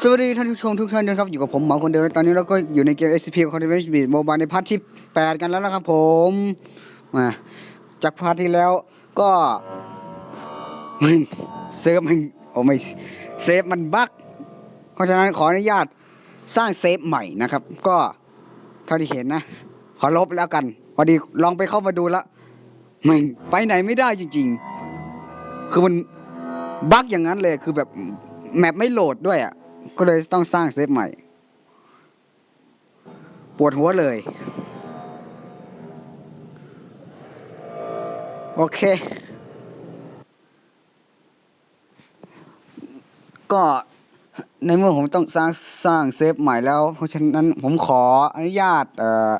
สวัสดีท่านผู้ชมทุกท่านนะครับ อยู่กับผมหมอคนเดิมและตอนนี้เราก็อยู่ในเกม SCP Containment Beat Mobile ในพาร์ทที่ 8 กันแล้วนะครับผมมาจากพาร์ทที่แล้วก็มันเซฟมันโอ้ไม่เซฟมันบั๊กเพราะฉะนั้นขออนุญาตสร้างเซฟใหม่นะครับ ก็เท่าที่เห็นนะ ขอลบแล้วกันพอดีลองไปเข้ามาดูแล้วมันไปไหนไม่ได้จริง ๆ คือมันบั๊กอย่างนั้นเลยคือแบบแมปไม่โหลดด้วยอะ ก็เลยต้องสร้างเซฟใหม่ ปวดหัวเลย โอเค ก็ในเมื่อผมต้องสร้างสร้างเซฟใหม่แล้ว เพราะฉะนั้นผมขออนุญาตเอ่อ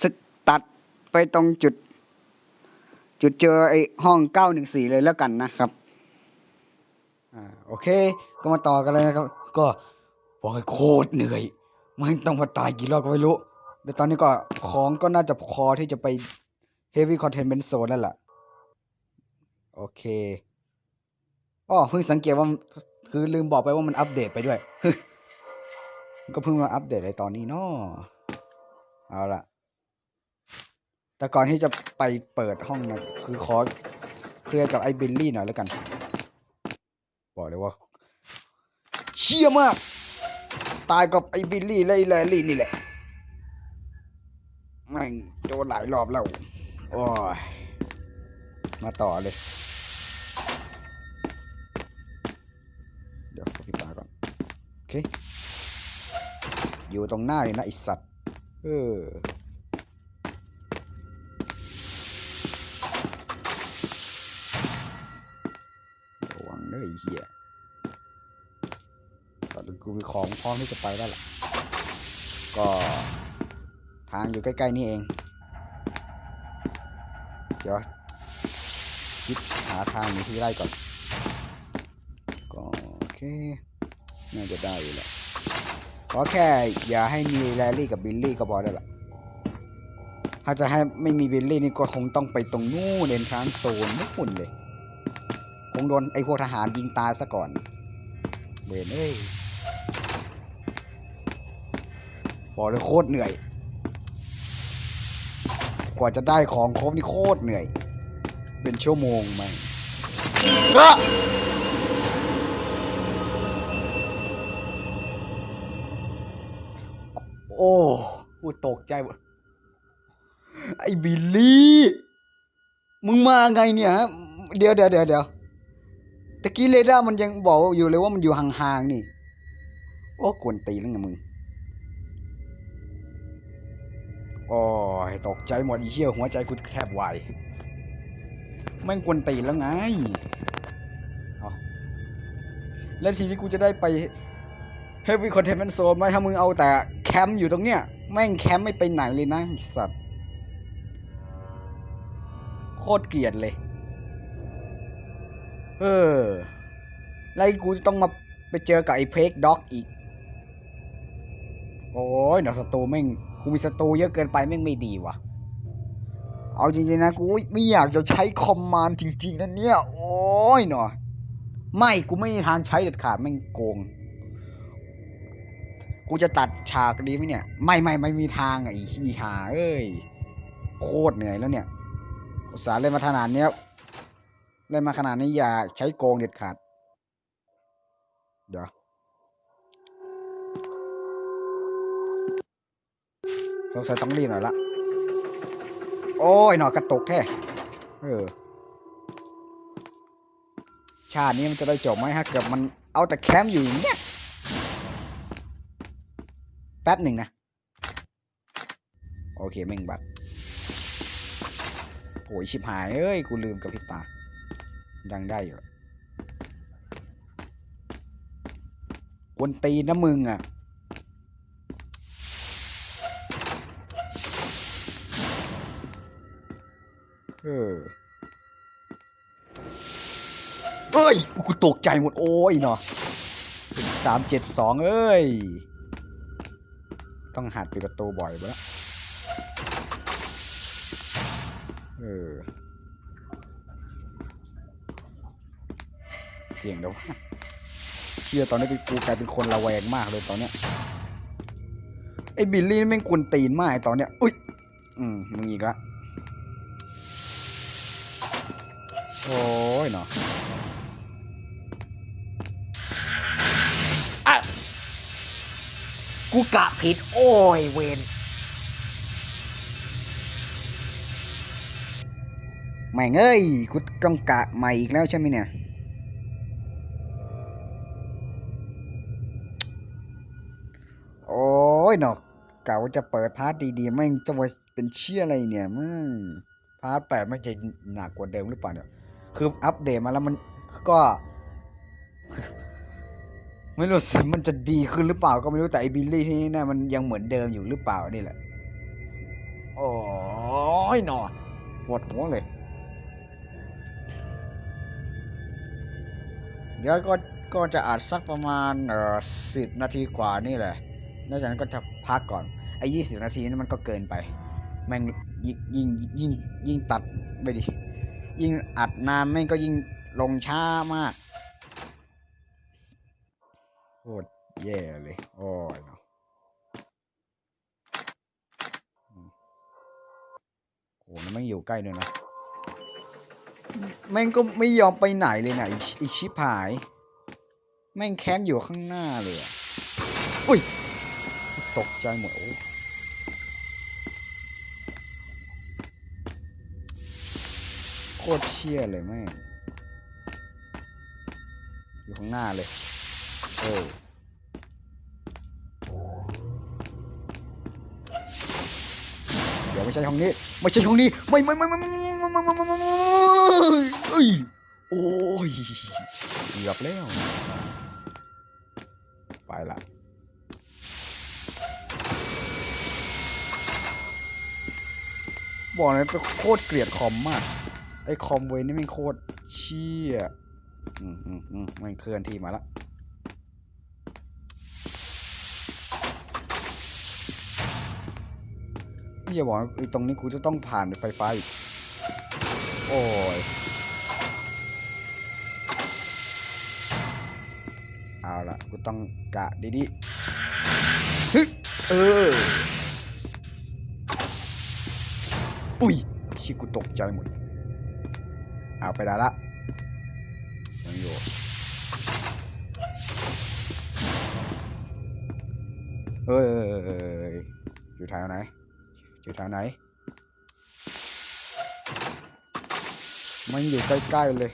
สกตัดไปตรงจุด จุดเจอไอ้ห้อง 914 เลยแล้วกันนะครับ อ่า โอเค ก็มาต่อกันเลยนะครับ ก็บอกให้โคตรเหนื่อยมันต้องมาตายกี่รอบก็ไม่รู้แต่ตอนนี้ก็ของก็น่าจะพอที่จะไป heavy containment zone นั่นแหละโอเคอ้อเพิ่งสังเกตว่าคือลืมบอกไปว่ามันอัปเดตไปด้วย ก็เพิ่งมาอัปเดตในตอนนี้เนาะเอาละแต่ก่อนที่จะไปเปิดห้องนะคือขอเคลียร์กับไอ้บิลลี่หน่อยแล้วกัน บอกเลยว่า เชี่ยมาก ตายกับไอ้บิลลี่และไอ้แลลี่นี่แหละแม่งโดนหลายรอบแล้ว โอ้ย มาต่อเลย เดี๋ยวขอปิดตาก่อน โอเค อยู่ตรงหน้าเลยนะไอสัตว์ เออระวังเด้อไอ้เหี้ย ตอนนี้กูมีของพร้อมที่จะไปได้วละก็ทางอยู่ใกล้ๆนี่เอง เดี๋ยวคิดหาทางมีที่ไร่ก่อน ก็โอเค น่าจะได้อยู่แหละขอแค่อย่าให้มีแรลลี่กับบิลลี่ก็พอได้ละถ้าจะให้ไม่มีบิลลี่นี่ก็คงต้องไปตรงนู้นเดนทรานโซนนู่นเลย คงโดนไอ้พวกทหารยิงตายซะก่อนเวนเอ้ย บอกเลยโคตรเหนื่อย กว่าจะได้ของครบนี่โคตรเหนื่อย เป็นชั่วโมงไหมโอ้พูดตกใจหมดไอ้บิลลี่ มึงมาไงเนี่ยฮะ เดี๋ยวเดี๋ยวเดี๋ยวเดี๋ยวตะกี้เรดาร์มันยังบอกอยู่เลยว่ามันอยู่ห่างๆนี่ โอ้กวนตีแล้วไงมึง โอ้ยตกใจหมดอีเชี่ยหัวใจกูแทบวายแม่งกวนตีนแล้วไงเอาแล้วทีนี้กูจะได้ไป Heavy Containment Zone ไหมถ้ามึงเอาแต่แคมป์อยู่ตรงเนี้ย แม่งแคมป์ไม่ไปไหนเลยนะสัตว์ โคตรเกลียดเลย เออ แล้วกูจะต้องมาไปเจอกับไอ้เพลกด็อกอีก โอ้ยเดี๋ยวศัตรูแม่ง กูมีศัตรูเยอะเกินไปแม่งไม่ดีว่ะ เอาจริงๆนะกูไม่อยากจะใช้คอมมานด์จริงๆนะเนี่ย โอ้ยหนอไม่กูไม่มีทางใช้เด็ดขาดแม่งโกง กูจะตัดฉากดีไหมเนี่ย ไม่ไม่ไม่มีทางอะไอ้ขี้หาเอ้ย โคตรเหนื่อยแล้วเนี่ย อุตส่าห์เล่นมาขนาดเนี้ยเล่นมาขนาดนี้อย่าใช้โกงเด็ดขาด เดี๋ยว สงสัยต้องรีบหน่อยละ โอ้ยหนอกระตกแท้ เออ ชาตินี้มันจะได้จบไหมฮะเกือบมันเอาแต่แคมป์อยู่อย่างเนี้ย แป๊บหนึ่งนะ โอเคแม่งบัตรโอ้ยชิบหาย เอ้ย กูลืมกับพริบตา ยังได้อยู่กวนตีนนะมึงอะ เออเอ้ยกูตกใจหมดโอ้ยเนาะสามเจ็ดสองเอ้ย ต้องหัดปิดประตูบ่อยไปแล้วเออ เสียงเดี๋ยวเฮียตอนนี้เป็นกูกลายเป็นคนระแวงมากเลยตอนเนี้ยไอ้บิลลี่นี่แม่งกวนตีนมากไอ้ตอนเนี้ย อุ้ย อืมมึงอีกละ โอ้ยเนาะอะกูกะผิด โอ้ยเวนแม่งเอ้ยกูต้องกะใหม่อีกแล้วใช่ไหมเนี่ยโอ้ยเนาะกะว่าจะเปิดพาร์ทดีๆแม่งจะมาเป็นเชี่ยอะไรเนี่ยมึงพาร์ทแปดไม่งจะหนักกว่าเดิมหรือเปล่าเนี่ย คืออัปเดตมาแล้วมันก็ ไม่รู้สิมันจะดีขึ้นหรือเปล่าก็ไม่รู้แต่ไอ้บิลลี่ที่นี่นะมันยังเหมือนเดิมอยู่หรือเปล่านี่แหละ โอ้ยหนอปวดหัวเลย เดี๋ยวก็ก็จะอัดสักประมาณเออสิบนาทีกว่านี่แหละแล้วจากนั้นก็จะพักก่อนไอ้ยี่สิบนาทีนี่มันก็เกินไป แม่งยิ่งยิ่งยิ่งยิ่งตัดไปดิ ยิ่งอัดนานแม่งก็ยิ่งลงช้ามากโคตรแย่เลยโอ้ยเนาะโอ้แล้วแม่งอยู่ใกล้ด้วยนะแม่งก็ไม่ยอมไปไหนเลยนะไอ้ชิไอชิบหาย แม่งแคมป์อยู่ข้างหน้าเลยอุ้ย ตกใจหมดโอ้ โคตรเชี่ยเลยแม่อยู่ข้างหน้าเลยเออเดี๋ยวไม่ใช่ห้องนี้ ไม่ใช่ห้องนี้ไม่ไม่ไม่ไม่ไม่ไม่ไม่ไม่ไม่ไม่ไม่เอ้ยโอ้ยเกือบแล้ว ไปละบอกเลยเป็นโคตรเกลียดคอมมาก ไอ้คอมเวยนี่ม่งโคตรเชี่ยอืมอืมอืมม่งเคลื่อนที่มาละนี่อย่าบอกไอ้ตรงนี้กูจะต้องผ่านไฟฟ้าอีก โอ้ย เอาละกูต้องกะดีๆฮึเออ อุ้ย ชิกูตกใจหมด เอาไปได้ละยังอยู่เฮ้ยอยู่แถวไหนอยู่แถวไหน มันอยู่ใกล้ๆเลย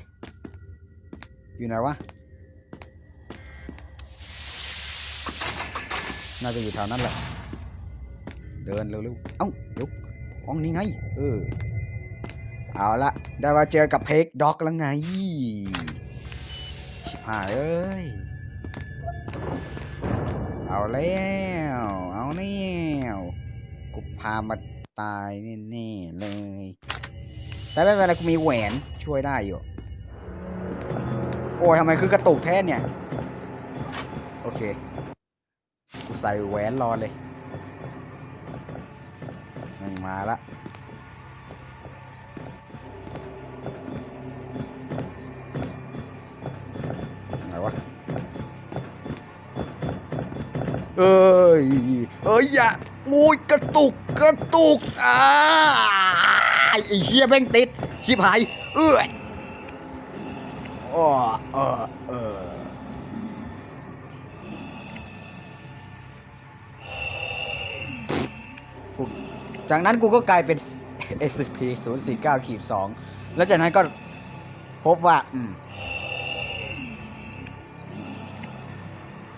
อยู่ไหนวะ น่าจะอยู่แถวนั้นแหละ เดินเร็วๆ เอ้าเดี๋ยวห้องนี้ไง เออ เอาละได้มาเจอกับเพกด็อกแล้วไง ชิบหายเอ้ย เอาแล้ว เอาแล้วกูพามาตายแน่ๆเลย แต่ไม่เป็นไรกูมีแหวนช่วยได้อยู่ โอ้ยทำไมคือกระตุกแท้เนี่ย โอเค กูใส่แหวนรอเลยมันมาละ เอ้ย เอ้ยอย่าโอ้ยกระตุกกระตุกอ่าไอ้เชี่ยแม่งติด ชิบหาย เอ้ยอ้อเออเออจากนั้นกูก็กลายเป็น SCP 0 4 9ขีด2แล้วจากนั้นก็พบว่าอืม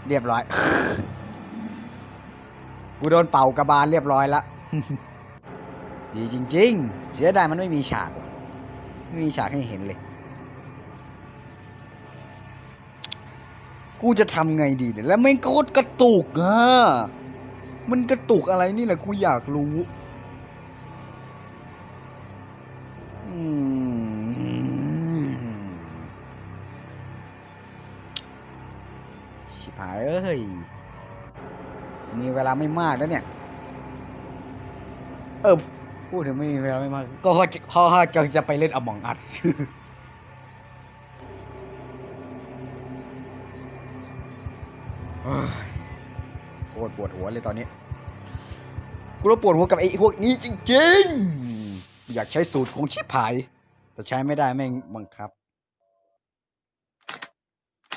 เรียบร้อย กูโดนเป่ากระบาลเรียบร้อยละ ดีจริง ๆ เสียดายมันไม่มีฉาก ไม่มีฉากให้เห็นเลย กูจะทำไงดีเนี่ยแล้วไม่โคตรกระตุกอะ มันกระตุกอะไรนี่แหละกูอยากรู้อืมชิบหายเอ้ยีเวลาไม่มากนะเนี่ย เออพูดถึงไม่มีเวลาไม่มาก ก็พ่อจะจะไปเล่นอมองอัดโคตรปวดหัวเลยตอนนี้ กูรู้ปวดหัวกับไอ้พวกนี้จริงๆ อยากใช้สูตรของชิบหาย แต่ใช้ไม่ได้แม่งบังคับ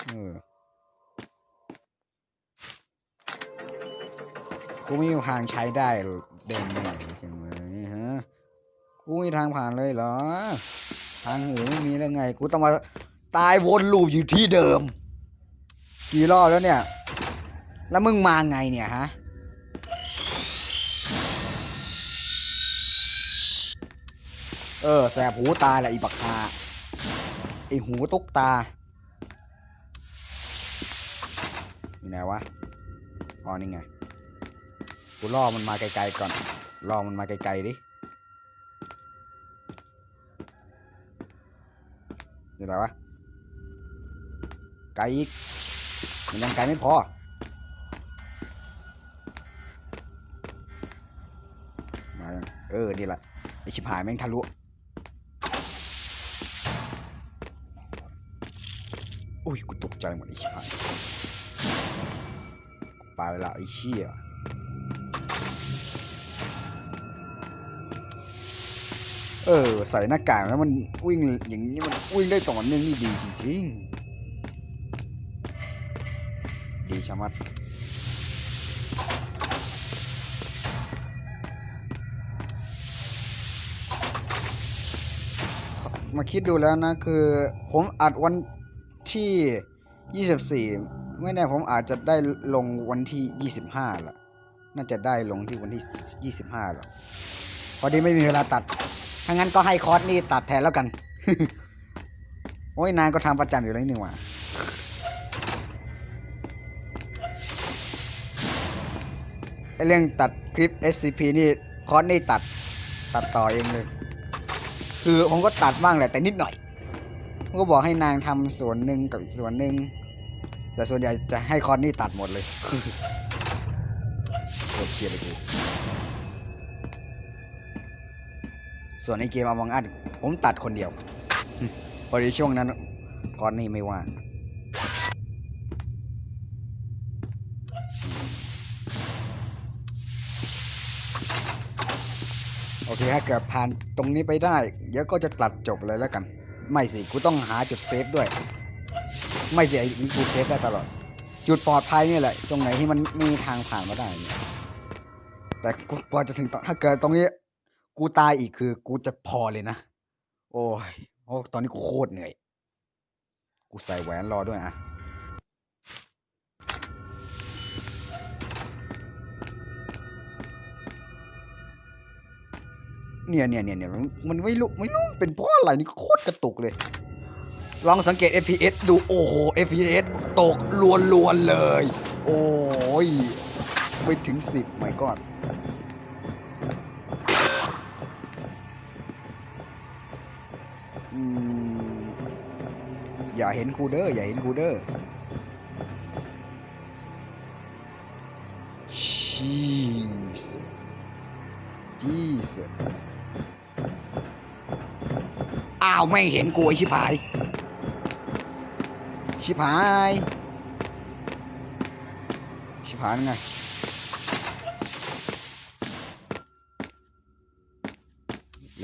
เออ กูไม่มีทางใช้ได้เด่นหน่อยใช่ไหมฮะกูไม่มีทางผ่านเลยเหรอ ทางอื่นไม่มีแล้วไง กูต้องมาตายวนลูปอยู่ที่เดิม กี่รอบแล้วเนี่ย แล้วมึงมาไงเนี่ยฮะเออแสบหูตายแหละอีบักฮาไอหูตุกตาอยู่ไหนวะอ๋อนี่ไง กูล่อมันมาไกลๆก่อนล่อมันมาไกลๆดินี่อะไรวะไกลอีกมันยังไกลไม่พอมาเออนี่แหละไอชิบหายแม่งทะลุอุ้ยกูตกใจหมดไอชิบหายไปละไอเชี่ย เออ ใส่หน้ากากแล้วมันวิ่งอย่างนี้มันวิ่งได้ต่อเนื่องนี่ดีจริงๆ ดีชะมัดมาคิดดูแล้วนะคือผมอัดวันที่ 24 ไม่แน่ผมอาจจะได้ลงวันที่ 25ละน่าจะได้ลงที่วันที่ 25หรอพอดีไม่มีเวลาตัด ถ้างั้นก็ให้คอสนี่ตัดแทนแล้วกัน โอ้ยนางก็ทำประจำอยู่แล้วนี่หว่ะเรื่องตัดคลิป SCP นี่คอสนี่ตัดตัดต่อเองเลย คือผมก็ตัดบ้างแหละแต่นิดหน่อยผมก็บอกให้นางทำส่วนหนึ่งกับอีกส่วนหนึ่งแต่ส่วนใหญ่จะให้คอสนี่ตัดหมดเลยโคตรเชียร์เลยกู ส่วนในเกมอวังอัดผมตัดคนเดียว พอดีช่วงนั้นก่อนนี้ไม่ว่างโอเคถ้าเกิดผ่านตรงนี้ไปได้ เดี๋ยวก็จะตัดจบเลยแล้วกัน ไม่สิ กูต้องหาจุดเซฟด้วย ไม่สิไอ้กูเซฟได้ตลอด จุดปลอดภัยนี่แหละ ตรงไหนที่มันมีทางผ่านมาได้ แต่กว่าจะถึงถ้าเกิดตรงนี้ กูตายอีกคือกูจะพอเลยนะ โอ้ยโอ้ตอนนี้กูโคตรเหนื่อย กูใส่แหวนรอด้วยอะเนี่ยเนี่ยเนี่ยเนี่ยมันไม่รู้ไม่รู้เป็นเพราะอะไรนี่โคตรกระตุกเลย ลองสังเกต FPS ดูโอ้โห FPS ตกลวนๆเลย โอ้ย ไม่ถึงสิบไม่ก่อน อย่าเห็นกูเดอร์อย่าเห็นกูเดอร์ชีสชีสอ้าวไม่เห็นกูไอชิพาย ชิพาย ชิพายไง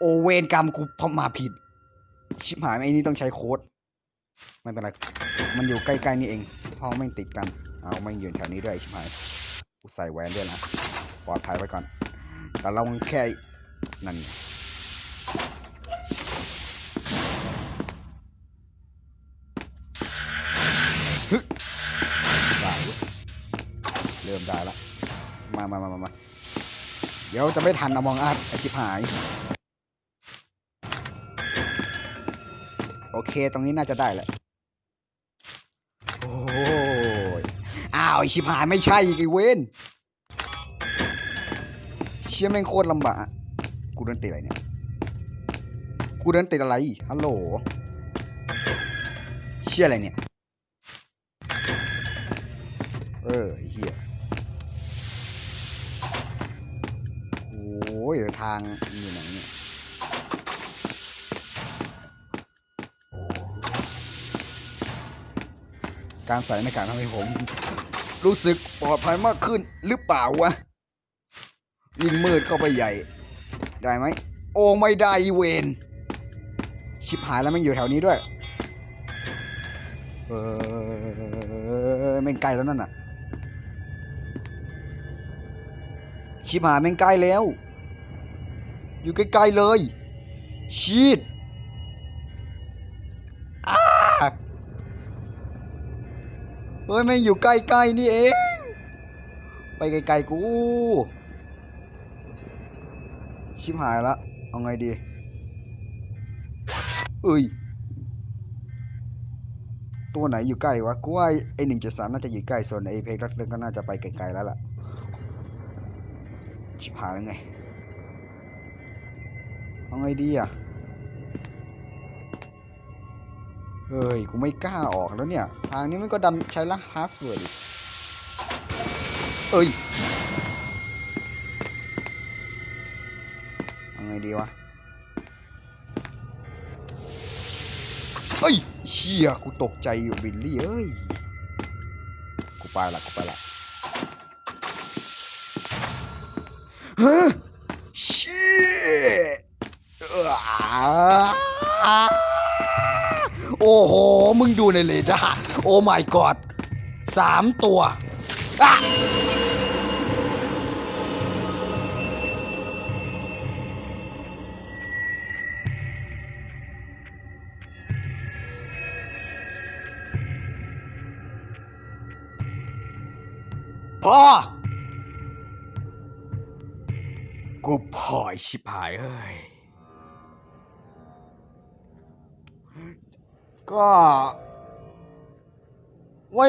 โอเวนกรรมกูพมาผิด ชิบหายไอ้นี่ต้องใช้โค้ด ไม่เป็นไร มันอยู่ใกล้ๆนี่เอง ห้องไม่ติดกัน เอาไม่ยืนแถวนี้ด้วยชิบหายกูใส่แหวนด้วยนะ ปลอดภัยไว้ก่อน แต่เราแค่นั่นฮึได้เริ่มได้ละ มามามามาเดี๋ยวจะไม่ทันอมองอาดไอชิบหาย โอเค ตรงนี้น่าจะได้แหละ โอ้ยอ้าวชิบหายไม่ใช่อีกไเว้นเชี่ยแม่งโคตรลำบาก กูเดินติดอะไรเนี่ย กูเดินติดอะไร ฮัลโหล เชี่ยอะไรเนี่ย เออเฮียโอ้ยทางอยู่ไหเนี่ย การใส่หน้ากากทำให้ผม รู้สึกปลอดภัยมากขึ้นหรือเปล่าวะยิ่งมืดเข้าไปใหญ่ ได้ไหม โอ้ไม่ได้เวนชิบหายแล้วมันอยู่แถวนี้ด้วย เออแม่งใกล้แล้วนั่นน่ะ ชิบหายแม่งใกล้แล้ว อยู่ใกล้ๆเลยชีด เฮ้ยแม่งอยู่ใกล้ๆนี่เอง ไปไกลๆกู ชิบหายละ เอาไงดีเอ้ย ตัวไหนอยู่ใกล้วะ กูว่าไอหนึ่งเจ็ดสามน่าจะอยู่ใกล้ส่วนไอเพกรัดเรื่องก็น่าจะไปไกลๆแล้วล่ะ ชิบหายแล้วไง เอาไงดีอะ เฮ้ย กูไม่กล้าออกแล้วเนี่ย ทางนี้มันก็ดันใช้ละฮาร์สเวิร์ดเอ้ยเอาไงดีวะ เอ้ย เชี่ย กูตกใจอยู่บิลลี่ เอ้ย กูไปละ กูไปละฮะเชี่ยเอ้ โอ้โห มึงดูในเรดาร์โอ้ my god สามตัวอะพอ กูพอยชิบหายเอ้ย ก็ไว้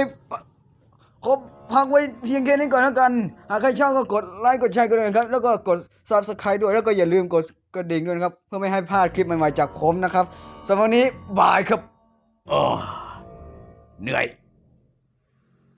ครบพักไว้เพียงแค่นี้ก่อนแล้วกัน หากใครชอบก็กดไลค์กดแชร์กันด้วยนะครับ แล้วก็กดซับสไคร b e ด้วย แล้วก็อย่าลืมกดกระดิ่งด้วยนะครับ เพื่อไม่ให้พลาดคลิปใหม่ๆจากผมนะครับสำหรับวันนี้บายครับเหนื่อย